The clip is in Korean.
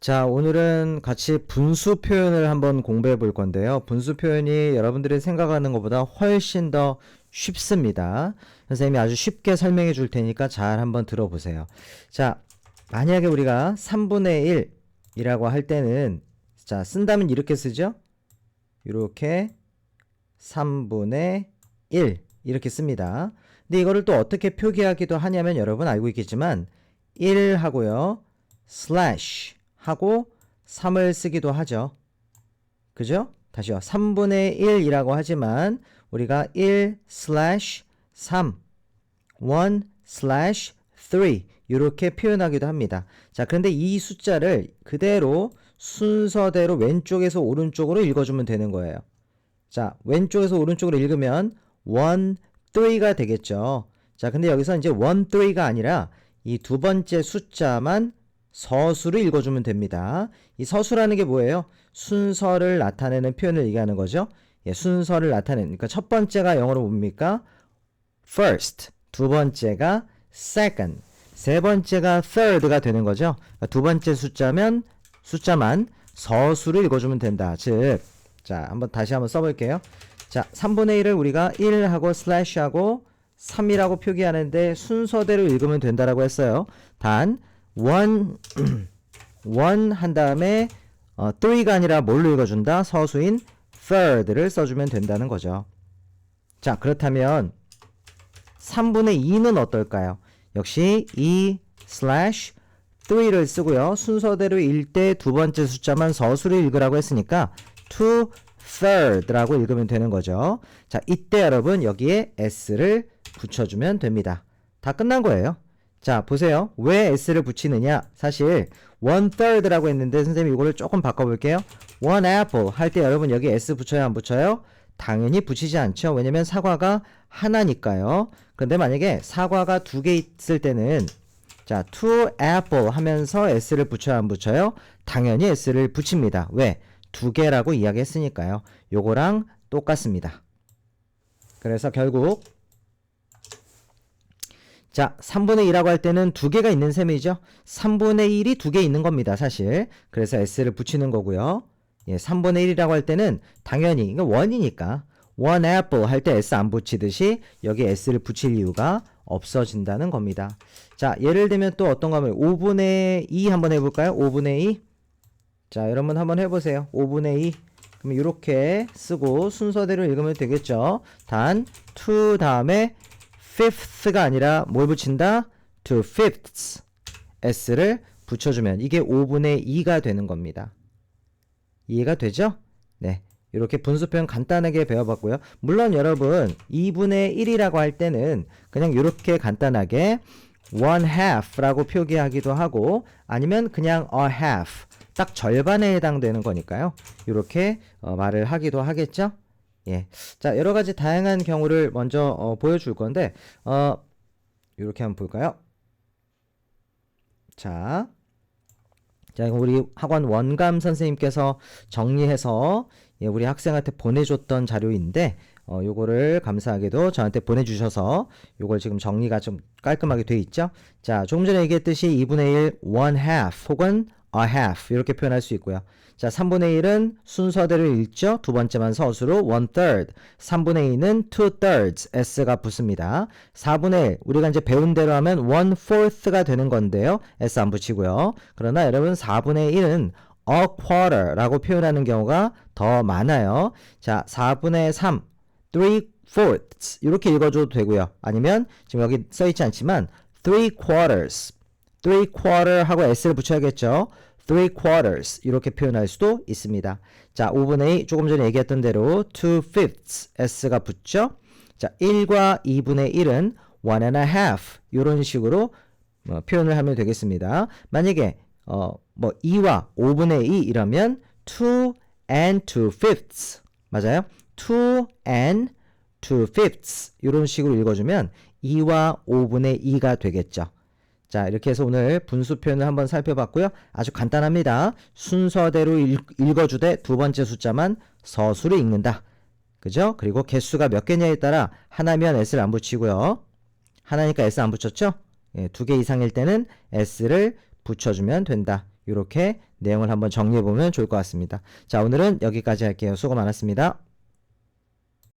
자, 오늘은 같이 분수 표현을 한번 공부해 볼 건데요. 분수 표현이 여러분들이 생각하는 것보다 훨씬 더 쉽습니다. 선생님이 아주 쉽게 설명해 줄 테니까 잘 한번 들어보세요. 자, 만약에 우리가 3분의 1이라고 할 때는 자, 쓴다면 이렇게 쓰죠? 이렇게 3분의 1 이렇게 씁니다. 근데 이거를 또 어떻게 표기하기도 하냐면 여러분 알고 있겠지만 1 하고요. 슬래시 하고 3을 쓰기도 하죠. 그죠? 다시요. 3분의 1이라고 하지만 우리가 1 슬래시 3 1 슬래시 3 이렇게 표현하기도 합니다. 자, 그런데 이 숫자를 그대로 순서대로 왼쪽에서 오른쪽으로 읽어주면 되는 거예요. 자, 왼쪽에서 오른쪽으로 읽으면 1, 3가 되겠죠. 자, 근데 여기서 이제 1, 3가 아니라 이 두 번째 숫자만 서수를 읽어주면 됩니다. 이 서수라는 게 뭐예요? 순서를 나타내는 표현을 얘기하는 거죠. 예, 순서를 나타내는, 그러니까 첫 번째가 영어로 뭡니까? first. 두 번째가 second. 세 번째가 third가 되는 거죠. 그러니까 두 번째 숫자면 숫자만 서수를 읽어주면 된다. 즉, 자, 한번 다시 한번 써볼게요. 자, 3분의 1을 우리가 1하고 슬래시하고 3이라고 표기하는데 순서대로 읽으면 된다라고 했어요. 단, 1, 1한 다음에 어, 3가 아니라 뭘로 읽어준다? 서수인 third를 써주면 된다는 거죠. 자, 그렇다면 3분의 2는 어떨까요? 역시 2 slash 3를 쓰고요. 순서대로 읽때 두 번째 숫자만 서수를 읽으라고 했으니까 to third라고 읽으면 되는 거죠. 자, 이때 여러분 여기에 s를 붙여주면 됩니다. 다 끝난 거예요. 자, 보세요. 왜 s를 붙이느냐? 사실 one third라고 했는데 선생님이 이거를 조금 바꿔 볼게요. one apple 할 때 여러분 여기 s 붙여요 안 붙여요? 당연히 붙이지 않죠. 왜냐면 사과가 하나니까요. 그런데 만약에 사과가 두 개 있을 때는 자, to apple 하면서 s를 붙여요 안 붙여요? 당연히 s를 붙입니다. 왜? 두 개라고 이야기했으니까요. 요거랑 똑같습니다. 그래서 결국 자, 3분의 2라고 할 때는 두 개가 있는 셈이죠. 3분의 1이 두 개 있는 겁니다, 사실. 그래서 s를 붙이는 거고요. 예, 3분의 1이라고 할 때는 당연히 이거 원이니까 one apple 할 때 s 안 붙이듯이 여기 s를 붙일 이유가 없어진다는 겁니다. 자, 예를 들면 또 어떤 거 하면 5분의 2 한번 해볼까요? 5분의 2. 자, 여러분 한번 해보세요. 5분의 2. 그럼 이렇게 쓰고 순서대로 읽으면 되겠죠. 단, to 다음에 fifth가 아니라 뭘 붙인다? to fifths. s를 붙여주면 이게 5분의 2가 되는 겁니다. 이해가 되죠? 네. 이렇게 분수 표현 간단하게 배워봤고요. 물론 여러분 2분의 1이라고 할 때는 그냥 이렇게 간단하게 one half라고 표기하기도 하고 아니면 그냥 a half 딱 절반에 해당되는 거니까요. 이렇게 어, 말을 하기도 하겠죠. 예. 자, 여러 가지 다양한 경우를 먼저 어, 보여줄 건데 어, 이렇게 한번 볼까요? 자, 자, 우리 학원 원감 선생님께서 정리해서 예, 우리 학생한테 보내줬던 자료인데 어, 요거를 감사하게도 저한테 보내주셔서 요걸 지금 정리가 좀 깔끔하게 돼 있죠. 자, 조금 전에 얘기했듯이 2분의 1 one half 혹은 a half 이렇게 표현할 수 있고요. 자, 3분의 1은 순서대로 읽죠. 두 번째만 서수로 one third. 3분의 2는 two thirds. s가 붙습니다. 4분의 1 우리가 이제 배운 대로 하면 one fourth가 되는 건데요. s 안 붙이고요. 그러나 여러분 4분의 1은 a quarter라고 표현하는 경우가 더 많아요. 자, 4분의 3 three fourths 이렇게 읽어줘도 되고요. 아니면 지금 여기 써있지 않지만 three quarters three quarter 하고 s를 붙여야겠죠. three quarters 이렇게 표현할 수도 있습니다. 자, 5분의 2 조금 전에 얘기했던 대로 two fifths s가 붙죠. 자, 1과 2분의 1은 one and a half 이런 식으로 어, 표현을 하면 되겠습니다. 만약에 어, 뭐 2와 5분의 2 이러면 two and two fifths 맞아요? two and two fifths 이런 식으로 읽어주면 2와 5분의 2가 되겠죠. 자, 이렇게 해서 오늘 분수 표현을 한번 살펴봤고요. 아주 간단합니다. 순서대로 읽, 읽어주되 두 번째 숫자만 서수를 읽는다. 그죠? 그리고 개수가 몇 개냐에 따라 하나면 s를 안 붙이고요. 하나니까 s 안 붙였죠? 예, 두 개 이상일 때는 s를 붙여주면 된다. 이렇게 내용을 한번 정리해 보면 좋을 것 같습니다. 자, 오늘은 여기까지 할게요. 수고 많았습니다.